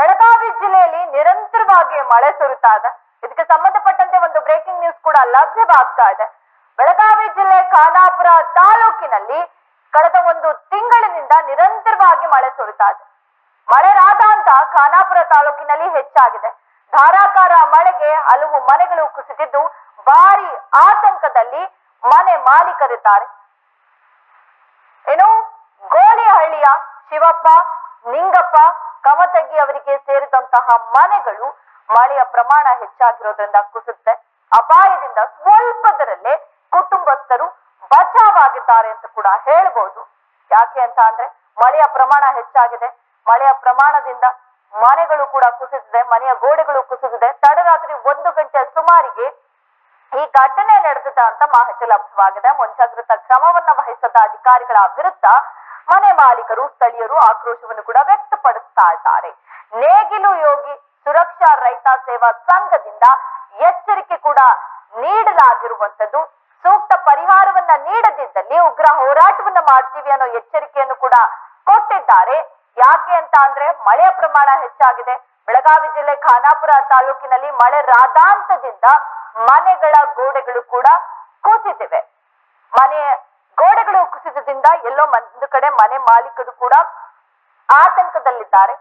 ಬೆಳಗಾವಿ ಜಿಲ್ಲೆಯಲ್ಲಿ ನಿರಂತರವಾಗಿ ಮಳೆ ಸುರಿತಾ ಇದೆ ಇದಕ್ಕೆ ಸಂಬಂಧಪಟ್ಟಂತೆ ಒಂದು ಬ್ರೇಕಿಂಗ್ ನ್ಯೂಸ್ ಕೂಡ ಲಭ್ಯವಾಗ್ತಾ ಇದೆ. ಬೆಳಗಾವಿ ಜಿಲ್ಲೆ ಖಾನಾಪುರ ತಾಲೂಕಿನಲ್ಲಿ ಕಳೆದ ಒಂದು ತಿಂಗಳಿನಿಂದ ನಿರಂತರವಾಗಿ ಮಳೆ ಸುರಿತಾ ಇದೆ. ಮಳೆ ರಾದಾಂತ ಖಾನಾಪುರ ತಾಲೂಕಿನಲ್ಲಿ ಹೆಚ್ಚಾಗಿದೆ. ಧಾರಾಕಾರ ಮಳೆಗೆ ಹಲವು ಮನೆಗಳು ಕುಸಿದಿದ್ದು, ಭಾರಿ ಆತಂಕದಲ್ಲಿ ಮನೆ ಮಾಲೀಕರಿದ್ದಾರೆ. ಏನು ಗೋಳಿಹಳ್ಳಿಯ ಶಿವಪ್ಪ ನಿಂಗಪ್ಪ ಕಮತಗಿ ಅವರಿಗೆ ಸೇರಿದಂತಹ ಮನೆಗಳು ಮಳೆಯ ಪ್ರಮಾಣ ಹೆಚ್ಚಾಗಿರೋದ್ರಿಂದ ಕುಸಿತ್ತೆ ಅಪಾಯದಿಂದ ಸ್ವಲ್ಪದರಲ್ಲೇ ಕುಟುಂಬಸ್ಥರು ಬಚಾವಾಗಿದ್ದಾರೆ ಅಂತ ಕೂಡ ಹೇಳ್ಬೋದು. ಯಾಕೆ ಅಂತ ಅಂದ್ರೆ ಮಳೆಯ ಪ್ರಮಾಣ ಹೆಚ್ಚಾಗಿದೆ. ಮಳೆಯ ಪ್ರಮಾಣದಿಂದ ಮನೆಗಳು ಕೂಡ ಕುಸಿದಿದೆ, ಮನೆಯ ಗೋಡೆಗಳು ಕುಸಿದಿದೆ. ತಡರಾತ್ರಿ ಒಂದು ಗಂಟೆ ಸುಮಾರಿಗೆ ಈ ಘಟನೆ ನಡೆದಿದೆ ಅಂತ ಮಾಹಿತಿ ಲಭ್ಯವಾಗಿದೆ. ಮುಂಜಾಗ್ರತಾ ಕ್ರಮವನ್ನ ವಹಿಸದ ಅಧಿಕಾರಿಗಳ ವಿರುದ್ಧ ಮನೆ ಮಾಲೀಕರು, ಸ್ಥಳೀಯರು ಆಕ್ರೋಶವನ್ನು ಕೂಡ ವ್ಯಕ್ತಪಡಿಸ್ತಾ ಇದ್ದಾರೆ. ನೇಗಿಲು ಯೋಗಿ ಸುರಕ್ಷಾ ರೈತ ಸೇವಾ ಸಂಘದಿಂದ ಎಚ್ಚರಿಕೆ ಕೂಡ ನೀಡಲಾಗಿರುವಂತದ್ದು ಸೂಕ್ತ ಪರಿಹಾರವನ್ನ ನೀಡದಿದ್ದಲ್ಲಿ ಉಗ್ರ ಹೋರಾಟವನ್ನ ಮಾಡ್ತೀವಿ ಅನ್ನೋ ಎಚ್ಚರಿಕೆಯನ್ನು ಕೂಡ ಕೊಟ್ಟಿದ್ದಾರೆ. ಯಾಕೆ ಅಂತ ಅಂದ್ರೆ ಮಳೆಯ ಪ್ರಮಾಣ ಹೆಚ್ಚಾಗಿದೆ. ಬೆಳಗಾವಿ ಜಿಲ್ಲೆ ಖಾನಾಪುರ ತಾಲೂಕಿನಲ್ಲಿ ಮಳೆ ರಾಧಾಂತದಿಂದ ಮನೆಗಳ ಗೋಡೆಗಳು ಕೂಡ ಕುಸಿದಿವೆ. ಮನೆ ಗೋಡೆಗಳು ಕುಸಿತದಿಂದ ಎಲ್ಲೋ ಒಂದು ಕಡೆ ಮನೆ ಮಾಲೀಕರು ಕೂಡ ಆತಂಕದಲ್ಲಿದ್ದಾರೆ.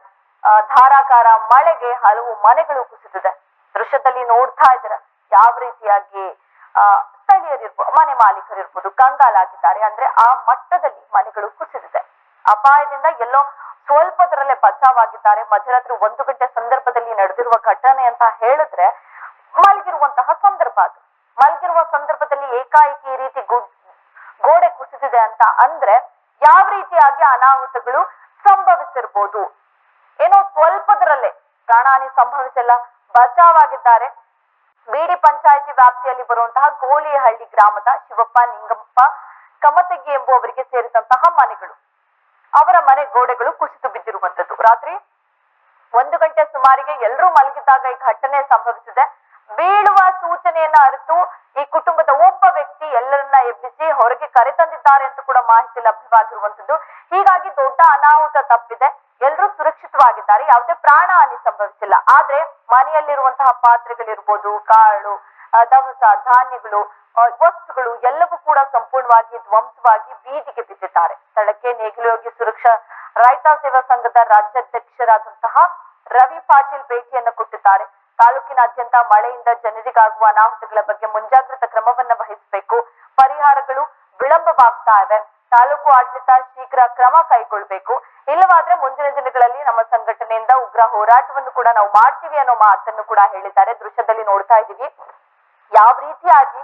ಧಾರಾಕಾರ ಮಳೆಗೆ ಹಲವು ಮನೆಗಳು ಕುಸಿದಿದೆ. ದೃಶ್ಯದಲ್ಲಿ ನೋಡ್ತಾ ಇದ್ದೀರ, ಯಾವ ರೀತಿಯಾಗಿ, ಆ ಸ್ಥಳೀಯರಿರ್ಬೋದು ಮನೆ ಮಾಲೀಕರಿರ್ಬೋದು ಕಂಗಾಲಾಗಿದ್ದಾರೆ. ಅಂದ್ರೆ ಆ ಮಟ್ಟದಲ್ಲಿ ಮನೆಗಳು ಕುಸಿದಿದೆ. ಅಪಾಯದಿಂದ ಎಲ್ಲೋ ಸ್ವಲ್ಪದರಲ್ಲೇ ಬಚಾವಾಗಿದ್ದಾರೆ. ಮಧ್ಯರಾತ್ರಿ ಒಂದು ಗಂಟೆ ಸಂದರ್ಭದಲ್ಲಿ ನಡೆದಿರುವ ಘಟನೆ ಅಂತ ಹೇಳಿದ್ರೆ ಮಲಗಿರುವಂತಹ ಸಂದರ್ಭ ಅದು. ಮಲಗಿರುವ ಸಂದರ್ಭದಲ್ಲಿ ಏಕಾಏಕಿ ಈ ರೀತಿ ಗು- ಗೋಡೆ ಕುಸಿದಿದೆ ಅಂತ ಅಂದ್ರೆ ಯಾವ ರೀತಿಯಾಗಿ ಅನಾಹುತಗಳು ಸಂಭವಿಸಿರ್ಬೋದು? ಏನೋ ಸ್ವಲ್ಪದರಲ್ಲೇ ಪ್ರಾಣಹಾನಿ ಸಂಭವಿಸಿಲ್ಲ, ಬಚಾವಾಗಿದ್ದಾರೆ. ಬೀಡಿ ಪಂಚಾಯಿತಿ ವ್ಯಾಪ್ತಿಯಲ್ಲಿ ಬರುವಂತಹ ಗೋಲಿಹಳ್ಳಿ ಗ್ರಾಮದ ಶಿವಪ್ಪ, ನಿಂಗಪ್ಪ ಕಮತಗಿ ಎಂಬುವವರಿಗೆ ಸೇರಿದಂತಹ ಮನೆಗಳು. ಅವರ ಮನೆ ಗೋಡೆಗಳು ಕುಸಿದು ಬಿದ್ದಿರುವಂತದ್ದು ರಾತ್ರಿ ಒಂದು ಗಂಟೆ ಸುಮಾರಿಗೆ ಎಲ್ಲರೂ ಮಲಗಿದ್ದಾಗ ಈ ಘಟನೆ ಸಂಭವಿಸಿದೆ. ಬೀಳುವ ಸೂಚನೆಯನ್ನ ಅರಿತು ಈ ಕುಟುಂಬದ ಒಬ್ಬ ವ್ಯಕ್ತಿ ಎಲ್ಲರನ್ನ ಎಬ್ಬಿಸಿ ಹೊರಗೆ ಕರೆತಂದಿದ್ದಾರೆ ಅಂತ ಕೂಡ ಮಾಹಿತಿ ಲಭ್ಯವಾಗಿರುವಂತದ್ದು ಹೀಗಾಗಿ ದೊಡ್ಡ ಅನಾಹುತ ತಪ್ಪಿದೆ. ಎಲ್ಲರೂ ಸುರಕ್ಷಿತವಾಗಿದ್ದಾರೆ. ಯಾವುದೇ ಪ್ರಾಣ ಹಾನಿ ಸಂಭವಿಸಿಲ್ಲ. ಆದ್ರೆ ಮನೆಯಲ್ಲಿರುವಂತಹ ಪಾತ್ರೆಗಳಿರ್ಬೋದು, ಕಾಳು ದವಸ, ಧಾನ್ಯಗಳು ವಸ್ತುಗಳು ಎಲ್ಲವೂ ಕೂಡ ಸಂಪೂರ್ಣವಾಗಿ ಧ್ವಂಸವಾಗಿ ಬೀದಿಗೆ ಬಿದ್ದಿದ್ದಾರೆ. ಸ್ಥಳಕ್ಕೆ ನೇಗಿಲೋಗಿ ಸುರಕ್ಷಾ ರೈತ ಸೇವಾ ಸಂಘದ ರಾಜ್ಯಾಧ್ಯಕ್ಷರಾದಂತಹ ರವಿ ಪಾಟೀಲ್ ಭೇಟಿಯನ್ನು ಕೊಟ್ಟಿದ್ದಾರೆ. ತಾಲೂಕಿನಾದ್ಯಂತ ಮಳೆಯಿಂದ ಜನರಿಗಾಗುವ ಅನಾಹುತಗಳ ಬಗ್ಗೆ ಮುಂಜಾಗ್ರತಾ ಕ್ರಮವನ್ನ ವಹಿಸಬೇಕು. ಪರಿಹಾರಗಳು ವಿಳಂಬವಾಗ್ತಾ ಇವೆ. ತಾಲೂಕು ಆಡಳಿತ ಶೀಘ್ರ ಕ್ರಮ ಕೈಗೊಳ್ಬೇಕು ಇಲ್ಲವಾದ್ರೆ ಮುಂದಿನ ದಿನಗಳಲ್ಲಿ ನಮ್ಮ ಸಂಘಟನೆಯಿಂದ ಉಗ್ರ ಹೋರಾಟವನ್ನು ಕೂಡ ನಾವು ಮಾಡ್ತೀವಿ ಅನ್ನೋ ಮಾತನ್ನು ಕೂಡ ಹೇಳಿದ್ದಾರೆ. ದೃಶ್ಯದಲ್ಲಿ ನೋಡ್ತಾ ಇದ್ದೀವಿ. ಯಾವ ರೀತಿಯಾಗಿ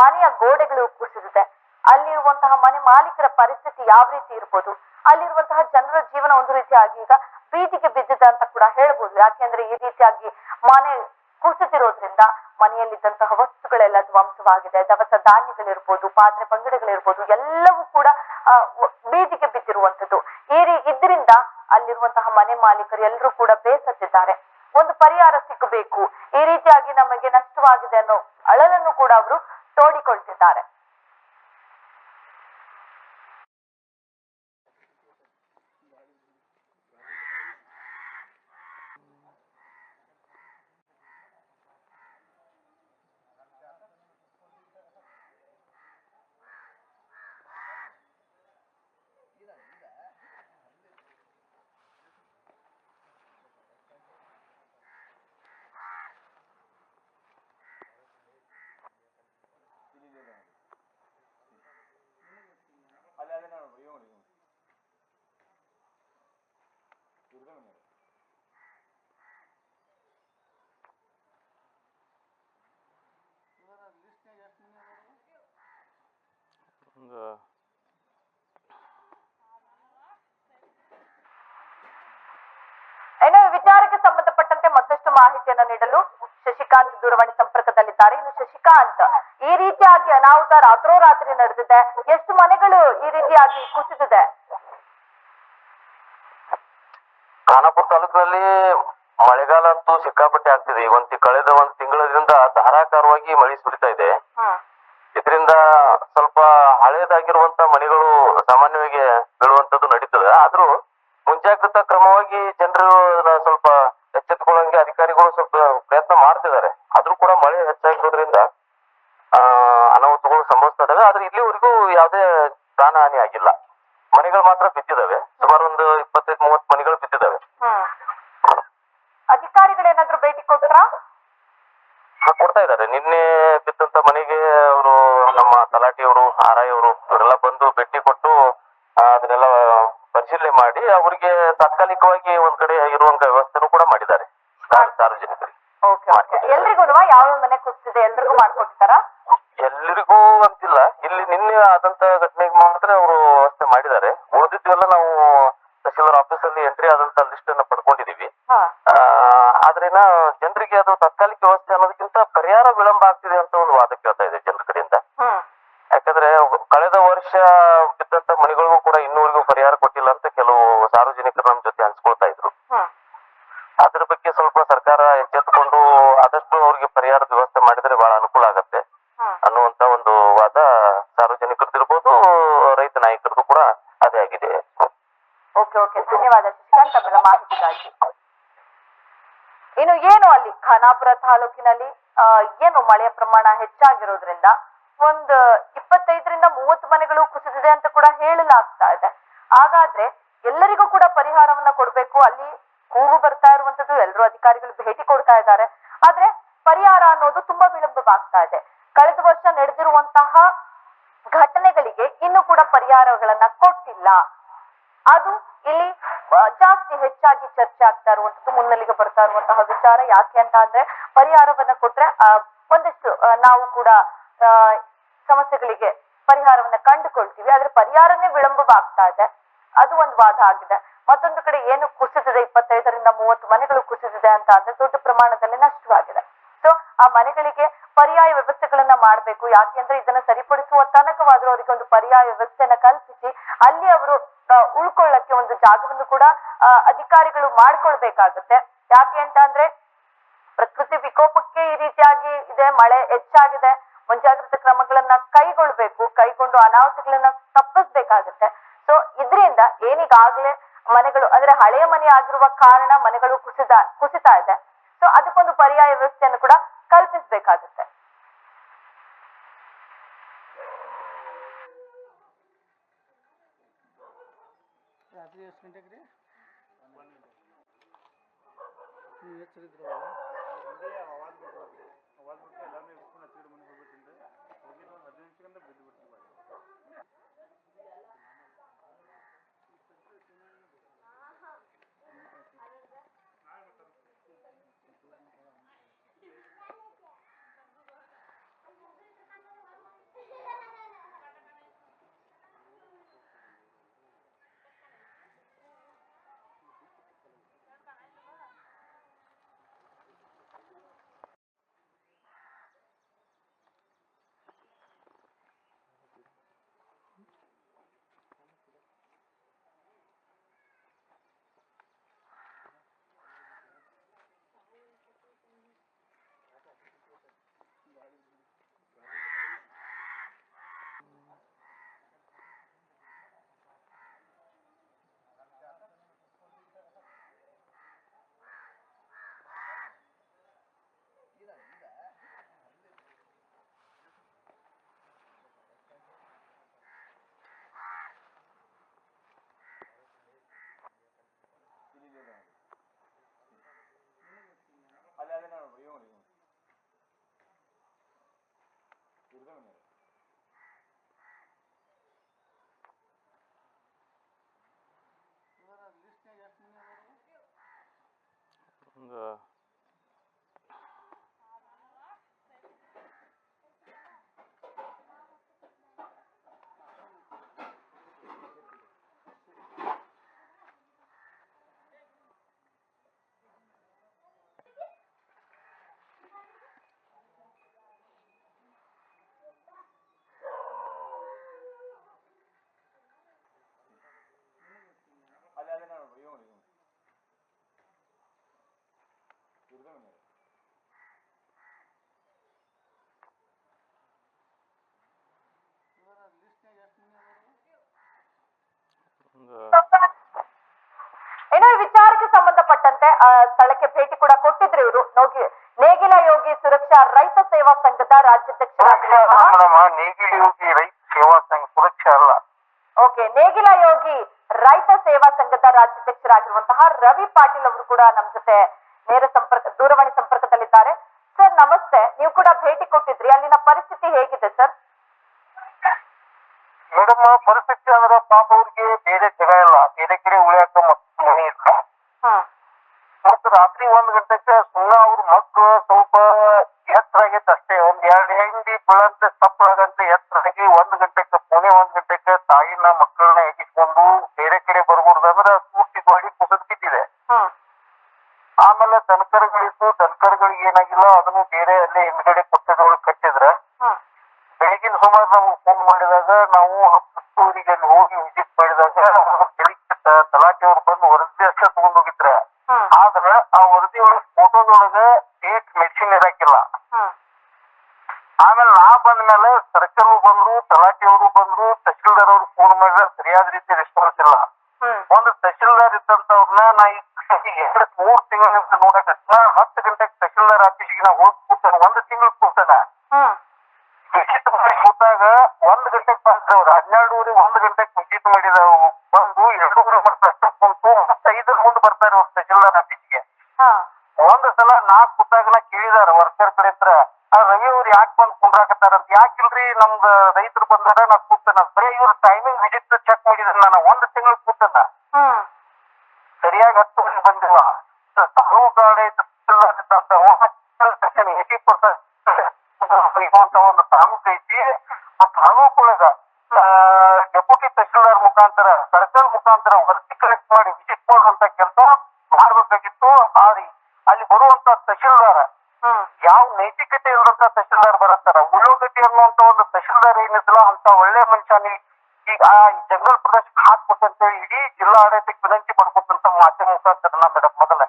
ಮನೆಯ ಗೋಡೆಗಳು ಕುಸಿದಿದೆ. ಅಲ್ಲಿರುವಂತಹ ಮನೆ ಮಾಲೀಕರ ಪರಿಸ್ಥಿತಿ ಯಾವ ರೀತಿ ಇರ್ಬೋದು? ಅಲ್ಲಿರುವಂತಹ ಜನರ ಜೀವನ ಒಂದು ರೀತಿಯಾಗಿ ಈಗ ಬೀದಿಗೆ ಅಂತ ಕೂಡ ಹೇಳ್ಬೋದು. ಯಾಕೆಂದ್ರೆ ಈ ರೀತಿಯಾಗಿ ಮನೆ ಕುಸಿದಿರೋದ್ರಿಂದ ಮನೆಯಲ್ಲಿದ್ದಂತಹ ವಸ್ತುಗಳೆಲ್ಲ ಧ್ವಂಸವಾಗಿದೆ. ದವಸ ಧಾನ್ಯಗಳಿರ್ಬೋದು, ಪಾತ್ರೆ ಪಂಗಡಗಳಿರ್ಬೋದು, ಎಲ್ಲವೂ ಕೂಡ ಬೀದಿಗೆ ಬಿದ್ದಿರುವಂತದ್ದು ಈ ರೀ, ಇದರಿಂದ ಅಲ್ಲಿರುವಂತಹ ಮನೆ ಮಾಲೀಕರು ಎಲ್ಲರೂ ಕೂಡ ಬೇಸತ್ತಿದ್ದಾರೆ. ಒಂದು ಪರಿಹಾರ ಸಿಗಬೇಕು. ಈ ರೀತಿಯಾಗಿ ನಮಗೆ ನಷ್ಟವಾಗಿದೆ ಅನ್ನೋ ಅಳಲನ್ನು ಕೂಡ ಅವರು ತೋಡಿಕೊಳ್ತಿದ್ದಾರೆ. ಒಂದು ವಿಚಾರಕ್ಕೆ ಸಂಬಂಧಪಟ್ಟಂತೆ ಮತ್ತಷ್ಟು ಮಾಹಿತಿಯನ್ನು ನೀಡಲು ಶಶಿಕಾಂತ್ ದೂರವಾಣಿ ಸಂಪರ್ಕದಲ್ಲಿದ್ದಾರೆ. ಇನ್ನು ಶಶಿಕಾಂತ್ ಈ ರೀತಿಯಾಗಿ ಅನಾಹುತ ರಾತ್ರೋರಾತ್ರಿ ನಡೆದಿದೆ. ಎಷ್ಟು ಮನೆಗಳು ಈ ರೀತಿಯಾಗಿ ಕುಸಿದಿದೆ? ಖಾನಾಪುರ ತಾಲೂಕಿನಲ್ಲಿ ಮಳೆಗಾಲ ಅಂತೂ ಸಿಕ್ಕಾಪಟ್ಟೆ ಆಗ್ತಿದೆ. ಈಗ ಒಂದ್ ಕಳೆದ ಒಂದ್ ತಿಂಗಳಿಂದ ಧಾರಾಕಾರವಾಗಿ ಮಳೆ ಸುರಿತಾ ಇದೆ. ಅದರಿಂದ ಸ್ವಲ್ಪ ಹಳೇದಾಗಿರುವಂತ ಮನೆಗಳು ಸಾಮಾನ್ಯವಾಗಿ ಬೀಳುವಂತದ್ದು ನಡೀತದೆ. ಆದ್ರೂ ಮುಂಜಾಗ್ರತಾ ಕ್ರಮವಾಗಿ ಜನರು ಸ್ವಲ್ಪ ಎಚ್ಚೆತ್ಕೊಳ್ಳಂಗೆ ಅಧಿಕಾರಿಗಳು ಸ್ವಲ್ಪ ಪ್ರಯತ್ನ ಮಾಡ್ತಿದ್ದಾರೆ. ಆದ್ರೂ ಕೂಡ ಮಳೆ ಹೆಚ್ಚಾಗಿರೋದ್ರಿಂದ ಅನಾಹುತಗಳು ಸಂಭವಿಸ್ತಾ ಇದಾವೆ ಆದ್ರೆ ಇಲ್ಲಿವರೆಗೂ ಯಾವುದೇ ಪ್ರಾಣ ಹಾನಿ ಆಗಿಲ್ಲ. ಮನೆಗಳು ಮಾತ್ರ ಬಿದ್ದಿದಾವೆ. ಸುಮಾರು ಒಂದು ಇಪ್ಪತ್ತು ಆರ್ಐ ಅವರು ಇವರೆಲ್ಲ ಬಂದು ಭೇಟಿ ಕೊಟ್ಟು ಅದನ್ನೆಲ್ಲ ಪರಿಶೀಲನೆ ಮಾಡಿ ಅವರಿಗೆ ತಾತ್ಕಾಲಿಕವಾಗಿ ಒಂದ್ ಕಡೆ ಇರುವಂತ ವ್ಯವಸ್ಥೆನೂ ಕೂಡ ಮಾಡಿದ್ದಾರೆ ಸಾರ್- ಸಾರ್ವಜನಿಕರಿಗೆ. ಎಲ್ರಿಗೂ ಯಾವ ಮನೆ ಅಂತಿಲ್ಲ. ಇಲ್ಲಿ ನಿನ್ನೆ ಆದಂತ ಘಟನೆಗೆ ಮಾತ್ರ ಅವರು ವ್ಯವಸ್ಥೆ ಮಾಡಿದ್ದಾರೆ. ಉಳಿದಿದ್ವೆಲ್ಲ ನಾವು ತಹಶೀಲ್ದಾರ್ ಆಫೀಸ್ ಅಲ್ಲಿ ಎಂಟ್ರಿ ಆದಂತ ಲಿಸ್ಟ್ ಅನ್ನ ಪಡ್ಕೊಂಡಿದೀವಿ. ಆದ್ರೇನ ಜನರಿಗೆ ಅದು ತಾತ್ಕಾಲಿಕ ವ್ಯವಸ್ಥೆ ಅನ್ನೋದಕ್ಕಿಂತ ಪರಿಹಾರ ವಿಳಂಬ ಆಗ್ತಿದೆ ಅಂತ ಒಂದು ವಾದ ಕೇಳ್ತಾ ಇದೆ ಜನರ ಕಡೆಯಿಂದ ಹ್ಮ್ ಯಾಕಂದ್ರೆ ಕಳೆದ ವರ್ಷ ಬಿದ್ದಂತ ಮನೆಗಳಿಗೂ ಕೂಡ ಇನ್ನೂವರೆಗೂ ಪರಿಹಾರ ಕೊಟ್ಟಿಲ್ಲ ಅಂತ ಕೆಲವು ಸಾರ್ವಜನಿಕರು ನಮ್ಮ ಜೊತೆ ಹಂಚ್ಕೊಳ್ತಾ ಇದ್ರು ಹ್ಮ್ ಅದ್ರ ಬಗ್ಗೆ ಸ್ವಲ್ಪ ಸರ್ಕಾರ ಎಚ್ಚೆತ್ತುಕೊಂಡು ಆದಷ್ಟು ಅವ್ರಿಗೆ ಪರಿಹಾರದ ವ್ಯವಸ್ಥೆ ಮಾಡಿದ್ರೆ ಬಹಳ ಅನುಕೂಲ ಆಗತ್ತೆ ಹ್ಮ್ ಅನ್ನುವಂತ ಒಂದು ವಾದ ಸಾರ್ವಜನಿಕರದ್ದು ಇರ್ಬೋದು ರೈತ ನಾಯಕರದ್ದು ಕೂಡ ಅದೇ ಆಗಿದೆ ಓಕೆ ಓಕೆ ಧನ್ಯವಾದ ಶಶಿಕಾಂತ್ ತಮ್ಮೆಲ್ಲ ಮಾಹಿತಿಗಾಗಿ ಇನ್ನು ಏನು ಅಲ್ಲಿ ಖಾನಾಪುರ ತಾಲೂಕಿನಲ್ಲಿ ಏನು ಮಳೆಯ ಪ್ರಮಾಣ ಹೆಚ್ಚಾಗಿರೋದ್ರಿಂದ ಒಂದು ಇಪ್ಪತ್ತೈದರಿಂದ ಮೂವತ್ತು ಮನೆಗಳು ಕುಸಿದಿದೆ ಅಂತ ಕೂಡ ಹೇಳಲಾಗ್ತಾ ಇದೆ. ಹಾಗಾದ್ರೆ ಎಲ್ಲರಿಗೂ ಕೂಡ ಪರಿಹಾರವನ್ನ ಕೊಡಬೇಕು. ಅಲ್ಲಿ ಕೂಗು ಬರ್ತಾ ಇರುವಂತದ್ದು ಎಲ್ಲರೂ ಅಧಿಕಾರಿಗಳು ಭೇಟಿ ಕೊಡ್ತಾ ಇದ್ದಾರೆ. ಆದ್ರೆ ಪರಿಹಾರ ಅನ್ನೋದು ತುಂಬಾ ವಿಳಂಬವಾಗ್ತಾ ಇದೆ. ಕಳೆದ ವರ್ಷ ನಡೆದಿರುವಂತಹ ಘಟನೆಗಳಿಗೆ ಇನ್ನು ಕೂಡ ಪರಿಹಾರಗಳನ್ನ ಕೊಟ್ಟಿಲ್ಲ. ಅದು ಇಲ್ಲಿ ಜಾಸ್ತಿ ಹೆಚ್ಚಾಗಿ ಚರ್ಚೆ ಆಗ್ತಾ ಇರುವಂತದ್ದು, ಮುನ್ನೆಲೆಗೆ ಬರ್ತಾ ಇರುವಂತಹ ವಿಚಾರ. ಯಾಕೆ ಅಂತ ಅಂದ್ರೆ ಪರಿಹಾರವನ್ನ ಕೊಟ್ರೆ ಒಂದಿಷ್ಟು ನಾವು ಕೂಡ ಸಮಸ್ಯೆಗಳಿಗೆ ಪರಿಹಾರವನ್ನ ಕಂಡುಕೊಳ್ತೀವಿ. ಆದ್ರೆ ಪರಿಹಾರನೇ ವಿಳಂಬವಾಗ್ತಾ ಇದೆ. ಅದು ಒಂದು ವಾದ ಆಗಿದೆ. ಮತ್ತೊಂದು ಕಡೆ ಏನು ಕುಸಿದಿದೆ, ಇಪ್ಪತ್ತೈದರಿಂದ ಮೂವತ್ತು ಮನೆಗಳು ಕುಸಿದಿದೆ ಅಂತ ಅಂದ್ರೆ ದೊಡ್ಡ ಪ್ರಮಾಣದಲ್ಲಿ ನಷ್ಟವಾಗಿದೆ. ಸೊ ಆ ಮನೆಗಳಿಗೆ ಪರ್ಯಾಯ ವ್ಯವಸ್ಥೆಗಳನ್ನ ಮಾಡಬೇಕು. ಯಾಕೆಂದ್ರೆ ಇದನ್ನ ಸರಿಪಡಿಸುವ ತನಕವಾದ್ರೂ ಅವರಿಗೆ ಒಂದು ಪರ್ಯಾಯ ವ್ಯವಸ್ಥೆಯನ್ನ ಕಲ್ಪಿಸಿ, ಅಲ್ಲಿ ಅವರು ಉಳ್ಕೊಳ್ಳಕ್ಕೆ ಒಂದು ಜಾಗವನ್ನು ಕೂಡ ಅಧಿಕಾರಿಗಳು ಮಾಡ್ಕೊಳ್ಬೇಕಾಗುತ್ತೆ. ಯಾಕೆ ಅಂತ ಅಂದ್ರೆ ಪ್ರಕೃತಿ ವಿಕೋಪಕ್ಕೆ ಈ ರೀತಿಯಾಗಿ ಇದೆ, ಮಳೆ ಹೆಚ್ಚಾಗಿದೆ, ಮುಂಜಾಗ್ರತಾ ಕ್ರಮಗಳನ್ನ ಕೈಗೊಳ್ಬೇಕು, ಕೈಗೊಂಡು ಅನಾಹುತಗಳನ್ನ ತಪ್ಪಿಸ್ಬೇಕಾಗತ್ತೆ. ಸೊ ಇದರಿಂದ ಏನೀಗಾಗ್ಲೇ ಮನೆಗಳು, ಅಂದ್ರೆ ಹಳೆಯ ಮನೆ ಆಗಿರುವ ಕಾರಣ ಮನೆಗಳು ಕುಸಿದ, ಕುಸಿತಾ ಇದೆ. ಸೊ ಅದಕ್ಕೊಂದು ಪರ್ಯಾಯ ವ್ಯವಸ್ಥೆಯನ್ನು ಕೂಡ ಕಲ್ಪಿಸ್ಬೇಕಾಗುತ್ತೆ. ಎಷ್ಟು ಗಂಟೆಗೆ ರೀ? ನೀವು ಎಚ್ಚರಿದ್ರು ಅವಾಗ ಅವಾಜ್ ಬಿಟ್ಟು ಅವಾಜ್ ಬಿಟ್ಟು ಎಲ್ಲಾರನ್ನೂ ಎಬ್ಸ್ಕೊಂಡು ಹಚ್ಚಿದ್ರು ಮನೆಗೆ ಹೋಗ್ಬಿಟ್ಟಿಂದ ಹೋಗಿದ್ದು ಒಂದು ಹದಿನೈದು ನಿಮಿಷಕ್ಕಿಂತ ಬಿದ್ದು ಬಿಡ್ತೀವಿ ಒಂದು ಅಲ್ಲಿ ಅದೇ ನೋಡಿ ಇವ್ ನೋಡಿ ಇವ್ ನೋಡಿ. ಜೊತೆ ಆ, ಸ್ಥಳಕ್ಕೆ ಭೇಟಿ ಕೂಡ ಕೊಟ್ಟಿದ್ರು ಇವರು. ನೋಗಿ ನೇಗಿಲ ಯೋಗಿ ಸುರಕ್ಷಾ ರೈತ ಸೇವಾ ಸಂಘದ ರಾಜ್ಯಾಧ್ಯಕ್ಷ ಮೇಡಮ್ ನೇಗಿಲಿ ಹೋಗಿ ರೈತ ಸೇವಾ ಸಂಘ ಸುರಕ್ಷಾ ಅಲ್ಲ. ಓಕೆ ನೇಗಿಲ ಯೋಗಿ ರೈತ ಸೇವಾ ಸಂಘದ ರಾಜ್ಯಾಧ್ಯಕ್ಷರಾಗಿರುವಂತಹ ರವಿ ಪಾಟೀಲ್ ಅವರು ಕೂಡ ನಮ್ಮ ಜೊತೆ ನೇರ ಸಂಪರ್ಕ ದೂರವಾಣಿ ಸಂಪರ್ಕದಲ್ಲಿದ್ದಾರೆ. ಸರ್ ನಮಸ್ತೆ. ನೀವು ಕೂಡ ಭೇಟಿ ಕೊಟ್ಟಿದ್ರಿ. ಅಲ್ಲಿನ ಪರಿಸ್ಥಿತಿ ಹೇಗಿದೆ ಸರ್? ಮೇಡಮ್ ಪರಿಸ್ಥಿತಿ ಅಂದ್ರೆ ಪಾಪ ಅವ್ರಿಗೆ ಬೇರೆ ಜಗ ಇಲ್ಲ. ಬೇರೆ ಕಡೆ ಉಳಿಯಾಕ ಮತ್ತೆ ಮನೆ ಇಲ್ಲ ಹ್ಮ್ ಮತ್ತು ರಾತ್ರಿ ಒಂದ್ ಗಂಟೆಗೆ ಸುಮ್ಮ ಅವ್ರ ಮಕ್ಕಳು ಸ್ವಲ್ಪ ಎತ್ತರ ಆಗಿತ್ತು ಅಷ್ಟೇ. ಒಂದ್ ಎರಡು ಹೆಂಡಿ ಬೀಳಂತ ತಪ್ಪಳಗಂತ ಎತ್ತರ ಆಗಿ ಒಂದ್ ಗಂಟೆಗೆ ಪುಣೆ ಒಂದ್ ಗಂಟೆಗೆ ತಾಯಿನ ಮಕ್ಕಳನ್ನ ಎಗಿಸ್ಕೊಂಡು ಬೇರೆ ಕಡೆ ಬರ್ಬೋದಂದ್ರ ಪೂರ್ತಿ ಬಾಡಿ ಕುಸಿದ್ ಬಿದ್ದಿದೆ. ಆಮೇಲೆ ದನಕರುಗಳಿತ್ತು ದನಕರುಗಳಿಗೆ ಏನಾಗಿಲ್ಲ ಅದನ್ನು ಬೇರೆ ಅಲ್ಲೇ ಹಿಂದ್ಗಡೆ ಕೊಟ್ಟದೊಳಗೆ ಕಟ್ಟಿದ್ರ ಬೆಳಗಿನ ಸುಮಾರು ನಮ್ಗೆ ಫೋನ್ ಮಾಡಿದಾಗ ನಾವು ಹತ್ತೂರಿಗೆ ಅಲ್ಲಿ ಹೋಗಿ ವಿಸಿಟ್ ಮಾಡಿದಾಗ ಅವ್ರು ಬೆಳಿಗ್ಗೆ ತ- ತಲಾಟೆಯವ್ರು ಬಂದು ವರದಿ ಅಷ್ಟೇ ತಗೊಂಡ್ ಹೋಗಿದ್ರ ಹ್ಮ್ ಆದ್ರ ಆ ವರದಿ ಒಳಗ ಫೋಟೋದೊಳಗ ಡೇಟ್ ಮೆಡಿಸಿನ್ ಇರಾಕಿಲ್ಲ. ಹ್ಮ್. ಆಮೇಲೆ ನಾ ಬಂದ್ಮೇಲೆ ಸರ್ಕಲ್ ಬಂದ್ರು ತಲಾಖಿಯವರು ಬಂದ್ರು ತಹಶೀಲ್ದಾರ್ ಅವ್ರು ಫೋನ್ ಮಾಡಿದ್ರೆ ಸರಿಯಾದ ರೀತಿ ರೆಸ್ಪಾನ್ಸ್ ಇಲ್ಲ. ಒಂದು ತಹಶೀಲ್ದಾರ್ ಇದ್ದಂತವ್ರನ್ನ ನಾ ಈಗ ಎರಡು ಮೂರ್ ತಿಂಗಳಿಂದ ನೋಡಕ್ ಹತ್ತು ಗಂಟೆಗೆ ತಹಶೀಲ್ದಾರ್ ಆಫೀಸಿಗೆ ನಾ ಹೋಗಿ ಕೂತಾನೆ ಒಂದು ತಿಂಗಳು ಕೂತಾನ. ಕೂತಾಗ ಒಂದ್ ಗಂಟೆಗೆ ಬಂದ್ರವ್ರು ಹನ್ನೆರಡೂವರೆ ಒಂದ್ ಗಂಟೆಗೆ ಆ ರವಿ ಅವ್ರು ಯಾಕೆ ಬಂದ್ ಕುಂಡ್ರಾಕತ್ತಾರ ಅಂತ? ಯಾಕಿಲ್ರಿ ನಮ್ದು ರೈತರು ಬಂದಾರ ನಾ ಕೂತನ ಬರೀ ಇವ್ರ ಟೈಮಿಂಗ್ ವಿಜಿಟ್ ಚೆಕ್ ಮಾಡಿದ್ರೆ ನಾನು ಒಂದ್ ತಿಂಗಳು ಕೂತನ ಹ್ಮ್. ಸರಿಯಾಗಿ ಹತ್ತು ವರ್ಷ ಬಂದಿಲ್ಲ. ತಾಲೂಕು ಗಾಡಿ ಏಟಿ ಪರ್ಸೆಂಟ್ ಒಂದು ತಾಲೂಕು ಐತಿ. ಆ ತಾಲೂಕು ಒಳಗ ಡೆಪ್ಯೂಟಿ ತಹಶೀಲ್ದಾರ್ ಮುಖಾಂತರ ಸರ್ಕಲ್ ಮುಖಾಂತರ ವರದಿ ಕಲೆಕ್ಟ್ ಮಾಡಿ ವಿಸಿಟ್ ಮಾಡುವಂತ ಕೆಲಸ ಮಾಡ್ಬೇಕಾಗಿತ್ತು ಆರಿ ಅಲ್ಲಿ ಬರುವಂತ ತಹಶೀಲ್ದಾರ ಹ್ಮ್ ಯಾವ ನೈತಿಕತೆ ಇಲ್ಲದಂತ ತಹಶೀಲ್ದಾರ್ ಬರತ್ತಾರ ಉಳ್ಳೋಗತಿ ಅನ್ನುವಂತ ಒಂದು ತಹಶೀಲ್ದಾರ್ ಏನಿದ್ರಲ್ಲ ಅಂತ ಒಳ್ಳೆ ಮನುಷ್ಯನಿ ಈಗ ಆ ಜಂಗಲ್ ಹಾಕ್ಬೇಕಂತ ಇಡೀ ಜಿಲ್ಲಾ ಆಡಳಿತಕ್ಕೆ ವಿನಂತಿ ಮಾಡ್ಕೊತಂತ ಮಾಧ್ಯಮ ಮುಖಾಂತರ ಮೇಡಮ್ ಮೊದಲೇ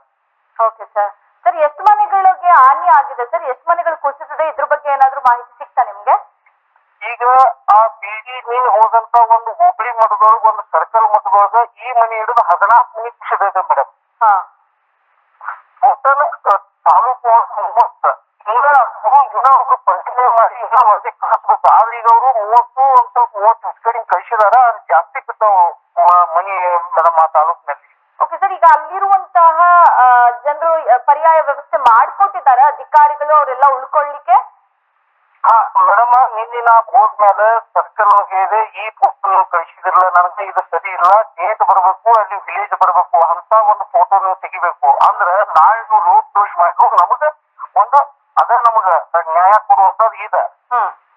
ಓಕೆ ಸರ್ ಸರ್ ಎಷ್ಟು ಮನೆಗಳಿಗೆ ಹಾನಿ ಆಗಿದೆ ಸರ್ ಎಷ್ಟು ಮನೆಗಳು ಕುಸಿದಿದೆ ಇದ್ರ ಬಗ್ಗೆ ಏನಾದ್ರೂ ಮಾಹಿತಿ ಸಿಗ್ತಾ ನಿಮ್ಗೆ ಈಗ ಆ ಬೀದಿ ಮೀನ್ ಹೋದಂತ ಒಂದು ಹೋಬಳಿ ಮಠದೊಳಗ ಒಂದು ಸರ್ಕಲ್ ಮಠದೊಳಗ ಈ ಮನೆ ಹಿಡಿದು ಹದಿನಾಲ್ಕು ಮನೆ ಕುಸಿದಿದೆ ಮೇಡಮ್ ಹಾ ಟೋಟಲ್ ತಾಲೂಕು ಮೂವತ್ತು ಇನ್ನೂ ಪರಿಶೀಲನೆ ಮಾಡಿ ಇನ್ನೂ ವರದಿ ಕಳಿಸ್ಬೇಕು ಆದ್ರೆ ಈಗ ಅವರು ಮೂವತ್ತು ಒಂದ್ ಸ್ವಲ್ಪ ಮೂವತ್ತು ಕಡಿಮೆ ಕಳಿಸಿದಾರ ಹೋದ್ಮೇಲೆ ಸರ್ಕಲ್ ಇದೆ ಈ ಫೋಟೋ ಕಳಿಸಿದ್ರಲ್ಲ ನನಗೆ ಇದು ಸರಿ ಇಲ್ಲ ಗೇಟ್ ಬರಬೇಕು ಅಲ್ಲಿ ವಿಲೇಜ್ ಬರಬೇಕು ಅಂತ ಒಂದು ಫೋಟೋ ನೀವು ತೆಗಿಬೇಕು. ಅಂದ್ರ ನಾಳೆ ರೋಡ್ ಕ್ಲೋಸ್ ಮಾಡಿದ್ರು ನಮಗ ಒಂದು ಅದ ನಮಗ ನ್ಯಾಯ ಕೊಡುವಂತದ್ ಇದ.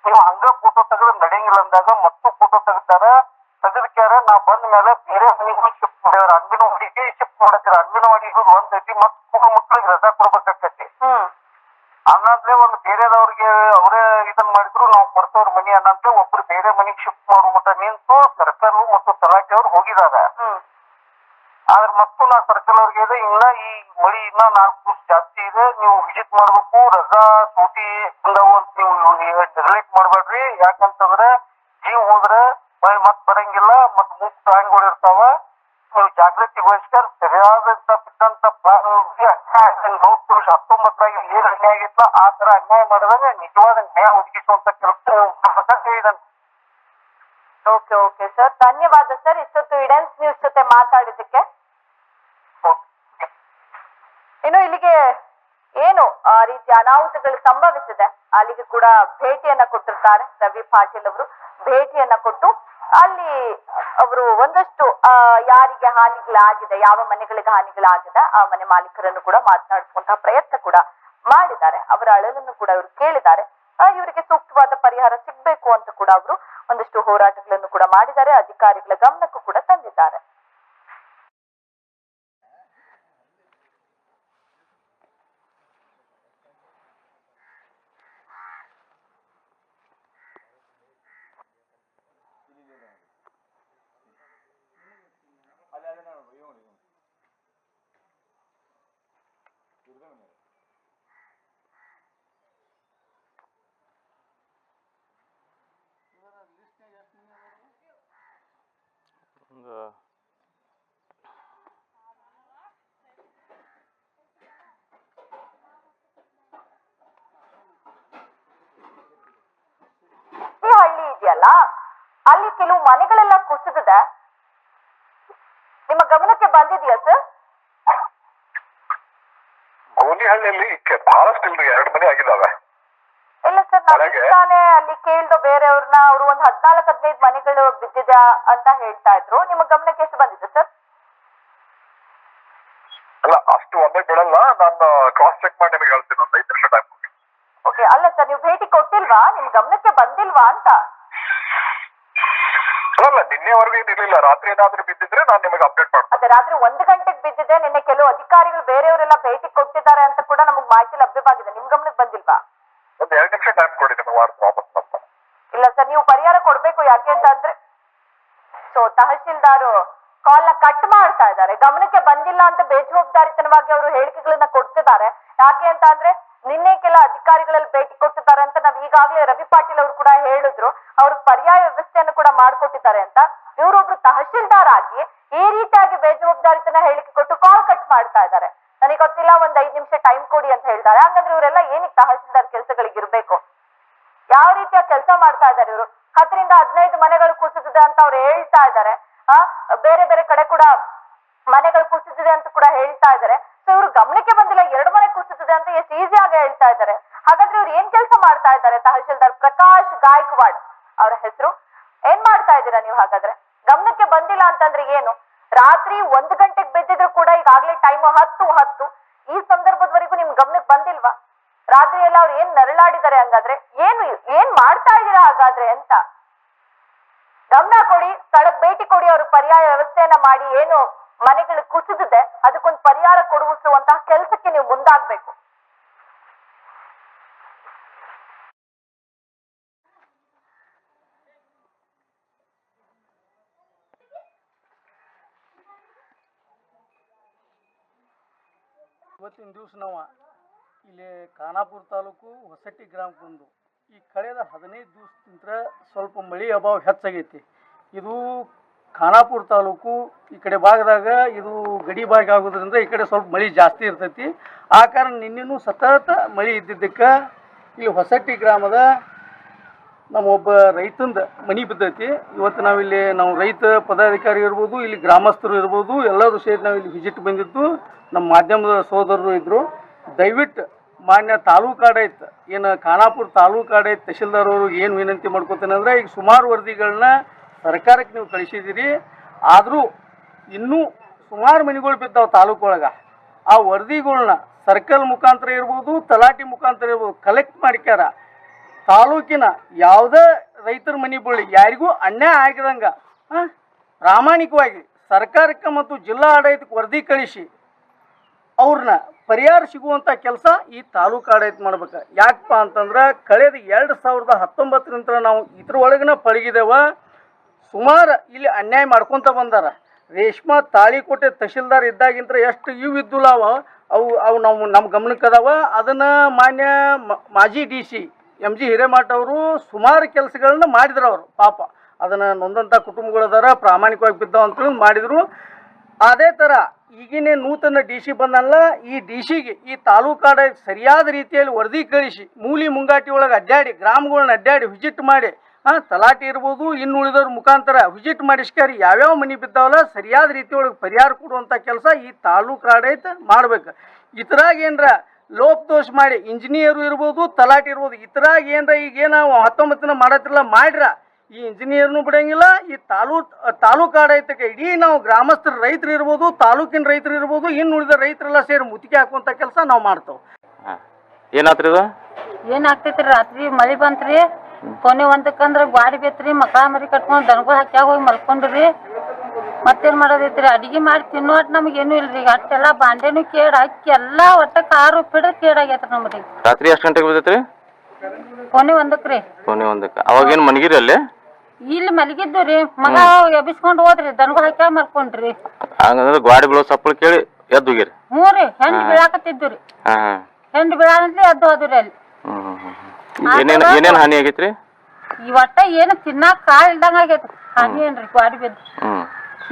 ನೀವು ಹಂಗ ಫೋಟೋ ತೆಗೆದ್ರೆ ನಡೆಯಂಗಿಲ್ಲ ಅಂದಾಗ ಮತ್ತು ಫೋಟೋ ತೆಗಿತಾರ ತೆಗೆದಕ್ಯಾರ ನಾ ಬಂದ ಮೇಲೆ ಬೇರೆ ಮನೆಗಳು ಶಿಫ್ಟ್ ಮಾಡ್ಯಾರ ಅಂಗನವಾಡಿಗೆ ಶಿಫ್ಟ್ ಮಾಡತ್ತಾರ ಅಂಗನವಾಡಿ ಒಂದ್ ಐತಿ ಮಕ್ಕಳಿಗೆ ಸ್ಕೂಲ್ ಮಕ್ಳಿಗೆ ರಜಾ ಕೊಡ್ಬೇಕಾಕತಿ ಹ್ಮ್. ಅನ್ನಂದ್ರೆ ಒಂದು ಬೇರೆದವ್ರಿಗೆ ನಾವು ಕೊಡ್ತವ್ರ ಮನಿ ಅನ್ನಂತೆ ಒಬ್ರು ಬೇರೆ ಮನಿಗ್ ಶಿಫ್ಟ್ ಮಾಡುವ ಮಟ್ಟ ನಿಂತು ಸರ್ಕಲ್ ಮತ್ತು ತಲಾಟೆ ಅವ್ರು ಹೋಗಿದಾರ. ಹ್ಮ್. ಆದ್ರೆ ಮತ್ತು ನಾ ಸರ್ಕಲ್ ಅವ್ರಿಗೆ ಇದೆ ಇನ್ನ ಈ ಮಳಿ ಇನ್ನ ನಾಲ್ಕು ದಿವಸ ಜಾಸ್ತಿ ಇದೆ ನೀವು ವಿಸಿಟ್ ಮಾಡ್ಬೇಕು ರಜಾ ಸೂಟಿ ಬಂದವು ಅಂತ ನೀವು ನೆಗ್ಲೆಕ್ಟ್ ಮಾಡ್ಬೇಡ್ರಿ. ಯಾಕಂತಂದ್ರೆ ಜೀವ ಹೋದ್ರೆ ಮಳೆ ಮತ್ ಬರಂಗಿಲ್ಲ ಮತ್ ಮೂಕ್ ಪ್ರಾಣಿಗಳು ಇರ್ತಾವ ನೀವು ಜಾಗೃತಿ ವಹಿಸ್ಕರ್ ಸರಿಯಾದಂತ ಬಿದ್ದಂತ ಹತ್ತೊಂಬತ್ತರಾಗ ಏನ್ ಅನ್ಯಾಯ ಆಗಿತ್ತ ಆ ತರ ಅನ್ಯಾಯ ಮಾಡಿದಾಗ ನಿಜವಾದ ನ್ಯಾಯ ಒದಗಿಸುವಂತ ಓಕೆ ಓಕೆ ಸರ್, ಧನ್ಯವಾದ ಸರ್. ಇಷ್ಟೊತ್ತು ಇಡೆನ್ಸ್ ನ್ಯೂಸ್ ಜೊತೆ ಮಾತಾಡಿದ್ದಕ್ಕೆ. ಇನ್ನು ಇಲ್ಲಿಗೆ ಏನು, ಆ ರೀತಿ ಅನಾಹುತಗಳು ಸಂಭವಿಸಿದೆ, ಅಲ್ಲಿಗೆ ಕೂಡ ಭೇಟಿಯನ್ನ ಕೊಟ್ಟಿರ್ತಾರೆ ರವಿ ಪಾಟೀಲ್ ಅವರು. ಭೇಟಿಯನ್ನ ಕೊಟ್ಟು ಅಲ್ಲಿ ಅವರು ಒಂದಷ್ಟು ಯಾರಿಗೆ ಹಾನಿಗಳಾಗಿದೆ, ಯಾವ ಮನೆಗಳಿಗೆ ಹಾನಿಗಳಾಗಿದೆ, ಆ ಮನೆ ಮಾಲೀಕರನ್ನು ಕೂಡ ಮಾತನಾಡಿಸುವಂತಹ ಪ್ರಯತ್ನ ಕೂಡ ಮಾಡಿದ್ದಾರೆ. ಅವರ ಅಳಲನ್ನು ಕೂಡ ಇವರು ಕೇಳಿದ್ದಾರೆ. ಇವರಿಗೆ ಸೂಕ್ತವಾದ ಪರಿಹಾರ ಸಿಗ್ಬೇಕು ಅಂತ ಕೂಡ ಅವರು ಒಂದಿಷ್ಟು ಹೋರಾಟಗಳನ್ನು ಕೂಡ ಮಾಡಿದ್ದಾರೆ, ಅಧಿಕಾರಿಗಳ ಗಮನಕ್ಕೂ ಕೂಡ ತಂದಿದ್ದಾರೆ. the ಹಳ್ಳಿ ಇದೆಯಲ್ಲ? ಅಲ್ಲಿ ಕೆಲವು ಮನೆಗಳೆಲ್ಲ ಕುಸಿದಿದೆ. ನಿಮ್ಮ ಗಮನಕ್ಕೆ ಬಂದಿದೆಯಾ ಸರ್? ಗೋಲಿಹಳ್ಳಿಯಲ್ಲಿ ಬಹಳಷ್ಟು ಎರಡು ಮನೆ ಆಗಿದ್ದಾವೆ ಸರ್? ತಾನೇ ಅಲ್ಲಿ ಕೇಳ್ದು ಬೇರೆಯವ್ರನ್ನ ಅವರು ಒಂದು ಹದ್ನಾಲ್ಕು ಹದಿನೈದು ಮನೆಗಳು ಬಿದ್ದಿದೆ ಅಂತ ಹೇಳ್ತಾ ಇದ್ರು. ನಿಮ್ಮ ಗಮನಕ್ಕೆ ಎಷ್ಟು ಬಂದಿದೆ ಸರ್? ಅಲ್ಲ ಅಷ್ಟು ಒಂದೇ ಬೀಳಲ್ಲ ನಾನು ಕ್ರಾಸ್ ಚೆಕ್ ಮಾಡಿ ನಿಮಗೆ ಹೇಳ್ತೀನಿ ಒಂದು ಐದು ನಿಮಿಷ ಟೈಮ್ ಓಕೆ ಅಲ್ಲ ಸರ್ ನೀವು ಭೇಟಿ ಕೊಟ್ಟಿಲ್ವಾ? ನಿಮ್ ಗಮನಕ್ಕೆ ಬಂದಿಲ್ವಾ ಅಂತ? ಅಲ್ಲ ನಿನ್ನೆವರೆಗೂ ಏನು ಇರಲಿಲ್ಲ. ರಾತ್ರಿ ಏನಾದ್ರೂ ಬಿದ್ದಿದ್ರೆ ನಾನು ನಿಮಗೆ ಅಪ್ಡೇಟ್ ಮಾಡ್ತೀನಿ. ಅದೇ ರಾತ್ರಿ ಒಂದು ಗಂಟೆಗೆ ಬಿದ್ದಿದೆ. ನಿನ್ನೆ ಕೆಲವು ಅಧಿಕಾರಿಗಳು ಬೇರೆಯವರೆಲ್ಲ ಭೇಟಿ ಕೊಟ್ಟಿದ್ದಾರೆ ಅಂತ ಕೂಡ ನಮಗೆ ಮಾಹಿತಿ ಲಭ್ಯವಾಗಿದೆ. ನಿಮ್ ಗಮನಕ್ಕೆ ಬಂದಿಲ್ವಾ ಒಂದು ಎರಡು ನಿಮಿಷ ಟೈಮ್ ಕೊಡಿ ನಿಮಗೆ ವಾರ್ತೆ ವಾಪಸ್ ಬರ್ತಾನೆ ಇಲ್ಲ ಸರ್ ನೀವು ಪರಿಹಾರ ಕೊಡ್ಬೇಕು ಅಂತಂದ್ರೆ ಸೊ ತಹಶೀಲ್ದಾರು ಕಾಲ್ ಕಟ್ ಮಾಡ್ತಾ ಇದ್ದಾರೆ. ಗಮನಕ್ಕೆ ಬಂದಿಲ್ಲ ಅಂತ ಬೇಜವಾಬ್ದಾರಿತನವಾಗಿ ಅವರು ಹೇಳಿಕೆಗಳನ್ನ ಕೊಡ್ತಿದ್ದಾರೆ. ಯಾಕೆ ಅಂತ ಅಂದ್ರೆ ನಿನ್ನೆ ಕೆಲ ಅಧಿಕಾರಿಗಳಲ್ಲಿ ಭೇಟಿ ಕೊಟ್ಟಿದ್ದಾರೆ ಅಂತ ನಾವ್ ಈಗಾಗಲೇ ರವಿ ಪಾಟೀಲ್ ಅವರು ಕೂಡ ಹೇಳಿದ್ರು. ಅವ್ರ ಪರ್ಯಾಯ ವ್ಯವಸ್ಥೆಯನ್ನು ಕೂಡ ಮಾಡ್ಕೊಟ್ಟಿದ್ದಾರೆ ಅಂತ. ಇವರೊಬ್ರು ತಹಶೀಲ್ದಾರ್ ಆಗಿ ಈ ರೀತಿಯಾಗಿ ಬೇಜವಾಬ್ದಾರಿತನ ಹೇಳಿಕೆ ಕೊಟ್ಟು ಕಾಲ್ ಕಟ್ ಮಾಡ್ತಾ ಇದ್ದಾರೆ. ನನಗೆ ಗೊತ್ತಿಲ್ಲ, ಒಂದ್ ಐದ್ ನಿಮಿಷ ಟೈಮ್ ಕೊಡಿ ಅಂತ ಹೇಳ್ತಾರೆ. ಹಾಗಂದ್ರೆ ಇವರೆಲ್ಲ ಏನಿಕ್ ತಹಶೀಲ್ದಾರ್ ಕೆಲಸಗಳಿಗೆ ಇರ್ಬೇಕು? ಯಾವ ರೀತಿಯ ಕೆಲಸ ಮಾಡ್ತಾ ಇದ್ದಾರೆ ಇವರು? ಹತ್ತರಿಂದ ಹದಿನೈದು ಮನೆಗಳು ಕುಸಿದಿದೆ ಅಂತ ಅವ್ರು ಹೇಳ್ತಾ ಇದ್ದಾರೆ. ಆ, ಬೇರೆ ಬೇರೆ ಕಡೆ ಕೂಡ ಮನೆಗಳು ಕುಸಿದಿದೆ ಅಂತ ಕೂಡ ಹೇಳ್ತಾ ಇದ್ದಾರೆ. ಸೊ ಇವ್ರು ಗಮನಕ್ಕೆ ಬಂದಿಲ್ಲ, ಎರಡು ಮನೆ ಕುಸಿದಿದೆ ಅಂತ ಎಷ್ಟು ಈಸಿಯಾಗಿ ಹೇಳ್ತಾ ಇದ್ದಾರೆ. ಹಾಗಾದ್ರೆ ಇವ್ರು ಏನ್ ಕೆಲಸ ಮಾಡ್ತಾ ಇದ್ದಾರೆ? ತಹಶೀಲ್ದಾರ್ ಪ್ರಕಾಶ್ ಗಾಯಕ್ವಾಡ್ ಅವರ ಹೆಸರು. ಏನ್ ಮಾಡ್ತಾ ಇದ್ದೀರಾ ನೀವು ಹಾಗಾದ್ರೆ? ಗಮನಕ್ಕೆ ಬಂದಿಲ್ಲ ಅಂತಂದ್ರೆ ಏನು? ರಾತ್ರಿ ಒಂದು ಗಂಟೆಗೆ ಬಿದ್ದಿದ್ರು ಕೂಡ ಈಗಾಗ್ಲೇ ಟೈಮ್ ಹತ್ತು ಹತ್ತು. ಈ ಸಂದರ್ಭದವರೆಗೂ ನಿಮ್ ಗಮನಕ್ಕೆ ಬಂದಿಲ್ವಾ? ರಾತ್ರಿ ಎಲ್ಲ ಅವ್ರು ಏನ್ ನರಳಾಡಿದ್ದಾರೆ ಹಂಗಾದ್ರೆ? ಏನು ಏನ್ ಮಾಡ್ತಾ ಇದ್ದೀರಾ ಹಾಗಾದ್ರೆ ಅಂತ. ಗಮನ ಕೊಡಿ, ಸ್ಥಳಕ್ ಭೇಟಿ ಕೊಡಿ, ಅವ್ರ ಪರ್ಯಾಯ ವ್ಯವಸ್ಥೆಯನ್ನ ಮಾಡಿ, ಏನು ಮನೆಗಳು ಕುಸಿದಿದೆ, ಅದಕ್ಕೊಂದು ಪರಿಹಾರ ಕೊಡುವಂತ ಕೆಲಸಕ್ಕೆ ನೀವು ಮುಂದಾಗ್ಬೇಕು. ಇವತ್ತಿನ ದಿವಸ ನಾವು ಇಲ್ಲಿ ಖಾನಾಪುರ ತಾಲೂಕು ಹೊಸಟ್ಟಿ ಗ್ರಾಮಕ್ಕೆ ಬಂದು ಈ ಕಳೆದ ಹದಿನೈದು ದಿವಸದಿಂದ ಸ್ವಲ್ಪ ಮಳೆ ಅಭಾವ ಹೆಚ್ಚಾಗೈತಿ. ಇದು ಖಾನಾಪುರ ತಾಲೂಕು ಈ ಕಡೆ ಭಾಗದಾಗ ಇದು ಗಡಿ ಭಾಗ ಆಗೋದ್ರಿಂದ ಈ ಕಡೆ ಸ್ವಲ್ಪ ಮಳೆ ಜಾಸ್ತಿ ಇರ್ತೈತಿ. ಆ ಕಾರಣ ನಿನ್ನೆನೂ ಸತತ ಮಳೆ ಇದ್ದಿದ್ದಕ್ಕೆ ಇಲ್ಲಿ ಹೊಸಟ್ಟಿ ಗ್ರಾಮದ ನಮ್ಮ ಒಬ್ಬ ರೈತಂದ ಮನಿ ಬಿದ್ದೈತಿ. ಇವತ್ತು ನಾವಿಲ್ಲಿ ನಾವು ರೈತ ಪದಾಧಿಕಾರಿ ಇರ್ಬೋದು, ಇಲ್ಲಿ ಗ್ರಾಮಸ್ಥರು ಇರ್ಬೋದು, ಎಲ್ಲರೂ ಸೇರಿ ನಾವು ಇಲ್ಲಿ ವಿಸಿಟ್ ಬಂದಿದ್ದು. ನಮ್ಮ ಮಾಧ್ಯಮದ ಸೋದರರು ಇದ್ದರು ದಯವಿಟ್ಟು ಮಾನ್ಯ ತಾಲೂಕು ಆಡಳಿತ ಏನು ಖಾನಾಪುರ ತಾಲೂಕು ಆಡಳಿತ ತಹಶೀಲ್ದಾರ್ ಅವರು ಏನು ವಿನಂತಿ ಮಾಡ್ಕೋತೇನೆ ಅಂದರೆ ಈಗ ಸುಮಾರು ವರದಿಗಳನ್ನ ಸರ್ಕಾರಕ್ಕೆ ನೀವು ಕಳಿಸಿದ್ದೀರಿ ಆದರೂ ಇನ್ನೂ ಸುಮಾರು ಮನೆಗಳು ಬಿದ್ದಾವೆ ತಾಲೂಕು ಒಳಗೆ. ಆ ವರದಿಗಳನ್ನ ಸರ್ಕಲ್ ಮುಖಾಂತರ ಇರ್ಬೋದು, ತಲಾಟಿ ಮುಖಾಂತರ ಇರ್ಬೋದು ಕಲೆಕ್ಟ್ ಮಾಡ್ಕ್ಯಾರ. ತಾಲೂಕಿನ ಯಾವುದೇ ರೈತರ ಮನೆ ಬಳಿ ಯಾರಿಗೂ ಅನ್ಯಾಯ ಆಗಿದಂಗೆ ಪ್ರಾಮಾಣಿಕವಾಗಿ ಸರ್ಕಾರಕ್ಕೆ ಮತ್ತು ಜಿಲ್ಲಾ ಆಡಳಿತಕ್ಕೆ ವರದಿ ಕಳಿಸಿ ಅವ್ರನ್ನ ಪರಿಹಾರ ಸಿಗುವಂಥ ಕೆಲಸ ಈ ತಾಲೂಕು ಆಡಳಿತ ಮಾಡ್ಬೇಕು. ಯಾಕಪ್ಪ ಅಂತಂದ್ರೆ ಕಳೆದ ಎರಡು ಸಾವಿರದ ಹತ್ತೊಂಬತ್ತರಿಂದ ನಾವು ಇದ್ರ ಒಳಗನ ಪಳಗಿದೇವ. ಸುಮಾರು ಇಲ್ಲಿ ಅನ್ಯಾಯ ಮಾಡ್ಕೊತ ಬಂದಾರ. ರೇಷ್ಮಾ ತಾಳಿಕೋಟೆ ತಹಶೀಲ್ದಾರ್ ಇದ್ದಾಗಿಂತ ಎಷ್ಟು ಇವು ಇದ್ದುಲ್ಲ ಅವ. ಅವು ಅವು ನಾವು ನಮ್ಮ ಗಮನಕ್ಕೆ ಅದಾವ. ಅದನ್ನು ಮಾನ್ಯ ಮಾಜಿ D C M G Hiremath ಅವರು ಸುಮಾರು ಕೆಲಸಗಳನ್ನ ಮಾಡಿದ್ರು ಅವರು ಪಾಪ. ಅದನ್ನು ನೊಂದಂಥ ಕುಟುಂಬಗಳು ಅದಾರ, ಪ್ರಾಮಾಣಿಕವಾಗಿ ಬಿದ್ದಾವ ಅಂತೇಳಿ ಮಾಡಿದರು. ಅದೇ ಥರ ಈಗಿನೇ ನೂತನ ಡಿ ಸಿ ಬಂದಲ್ಲ, ಈ ಡಿ ಸಿಗೆ, ಈ ತಾಲೂಕಾಡ ಸರಿಯಾದ ರೀತಿಯಲ್ಲಿ ವರದಿ ಕಳಿಸಿ, ಮೂಲಿ ಮುಂಗಾಟಿ ಒಳಗೆ ಅಡ್ಡಾಡಿ ಗ್ರಾಮಗಳನ್ನ ಅಡ್ಡಾಡಿ ವಿಸಿಟ್ ಮಾಡಿ ಹಾಂ ತಲಾಟಿ ಇರ್ಬೋದು, ಇನ್ನು ಉಳಿದವ್ರ ಮುಖಾಂತರ ವಿಸಿಟ್ ಮಾಡಿಸ್ಕಾರಿ ಯಾವ್ಯಾವ ಮನೆ ಬಿದ್ದಾವಲ್ಲ, ಸರಿಯಾದ ರೀತಿಯೊಳಗೆ ಪರಿಹಾರ ಕೊಡುವಂಥ ಕೆಲಸ ಈ ತಾಲೂಕು ಮಾಡ್ಬೇಕು. ಏನರ ಲೋಪ್ ದೋಷ ಮಾಡಿ ಇಂಜಿನಿಯರು ಇರ್ಬೋದು, ತಲಾಟಿ ಇರ್ಬೋದು ಇತರಾಗ ಏನರ ಈಗ ಏನು ಹತ್ತೊಂಬತ್ತನ ಮಾಡತ್ತಿಲ್ಲ ಮಾಡ್ರ ಈ ಇಂಜಿನಿಯರ್ನು ಬಿಡಂಗಿಲ್ಲ ಈ ತಾಲೂಕ್ ತಾಲೂಕು ಆಡಳಿತಕ್ಕೆ ಇಡೀ ನಾವು ಗ್ರಾಮಸ್ಥರು ರೈತರು ಇರ್ಬೋದು ತಾಲೂಕಿನ ರೈತರು ಇರ್ಬೋದು ಇನ್ನು ಉಳಿದ ರೈತರೆಲ್ಲ ಸೇರಿ ಮುತ್ತಿಗೆ ಹಾಕುವಂಥ ಕೆಲಸ ನಾವು ಮಾಡ್ತೇವೆ. ಏನಾತ್ರಿ ಇದು? ಏನಾಗ್ತೈತ್ರಿ ರಾತ್ರಿ ಮಳಿ ಬಂತ್ರಿ ಕೊನೆ ಒಂದಕ್ಕಂದ್ರ ಗಾಡಿ ಬೇತ್ರಿ ಮಕ್ಕಳ ಮರಿ ಕಟ್ಕೊಂಡು ದನಗಳು ಹಾಕ್ಯಾಗ ಹೋಗಿ ಮಲ್ಕೊಂಡ್ರಿ. ಮತ್ತೇನ್ ಮಾಡೋದೈತ್ರಿ ಅಡಿಗೆ ಮಾಡಿ ತಿನ್ನೋ ತಿನ್ನೋಟ್ ನಮಗೇನು ಇಲ್ರಿ ಈಗ ಅಟ್ಟೆಲ್ಲ ಬಾಂಡೆನು ಕೇಡ್ ಅಕ್ಕಿ ಎಲ್ಲಾ ಒಟ್ಟ ಕಾರು ಪಿಡ ಕೇಡಾಗೈತ್ರಿ ನಮ್ರಿ ರಾತ್ರಿ ಎಷ್ಟು ಗಂಟೆಗೆ ಬಿದ್ದೈತ್ರಿ? ಕೊನೆ ಒಂದಕ್ರಿ ಕೊನೆ ಒಂದಕ್ಕೆ. ಅವಾಗೇನು ಮನಗಿರಿ ಅಲ್ಲಿ? ಇಲ್ಲಿ ಮಲಗಿದ್ದು ರೀ ಮಗ ಎಬ್ಬಿಸ್ಕೊಂಡ್ ಹೋದ್ರಿ ದನಗೂ ಹಾಕ ಮಲ್ಕೊಂಡ್ರಿ. ಹಂಗಂದ್ರೆ ಗಾಡಿ ಬೀಳೋ ಸಪ್ಪಳ ಕೇಳಿ ಎದ್ದು ಹೋಗಿರಿ. ಹ್ಞೂ ರೀ ಹೆಂಡ್ ಬೀಳಾಕತ್ತಿದ್ದು ರೀ ಹಾಂ ಹಾಂ. ಹೆಂಡ್ ಬೀಳಾನಂತ್ಲಿ ಎದ್ದು ಹೋದ್ರಿ ಅಲ್ಲಿ. ಏನೇನು ಏನೇನು ಹಾನಿ ಆಗೈತ್ರಿ? ಈ ಒಟ್ಟ ಏನು ತಿನ್ನಾಕ ಕಾಳ್ ಇಲ್ದಂಗ ಆಗೈತಿ. ಹಾನಿ ಏನ್ರಿ ಗಾಡಿ ಬಿದ್ದು.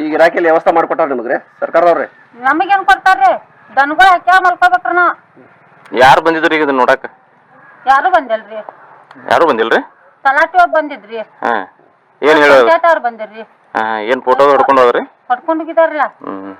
ಈಗ ಇಲಾಖೆಯಲ್ಲಿ ವ್ಯವಸ್ಥೆ ಮಾಡ್ಕೊಟ್ಟಾರ ನಿಮಗ್ರಿ ಸರ್ಕಾರದವ್ರಿ ನಮಗೇನ್ ಕೊಡ್ತಾರ್ರಿ? ದನಗಳು ಹಾಕ್ಯಾಗ ಮಲ್ಕೋಬೇಕ್ರಿ ನಾವು. ಯಾರು ಬಂದಿದ್ರಿ ಈಗ ಇದನ್ನ ನೋಡಾಕ? ಯಾರು ಬಂದಿಲ್ರಿ. ಯಾರು ಬಂದಿಲ್ರಿ? ತಲಾಟಿ ಒಬ್ಬ ಬಂದಿದ್ರಿ. ಹಾಂ. ಏನ್ ಹೇಳೋದು? ಅವ್ರು ಬಂದಿರ್ರಿ. ಏನ್ ಫೋಟೋ ಹೊಡ್ಕೊಂಡು ಹೋದ್ರಿ? ಹೊಡ್ಕೊಂಡು ಹೋಗಿದಾರಲ್ಲ ಹ್ಮ್.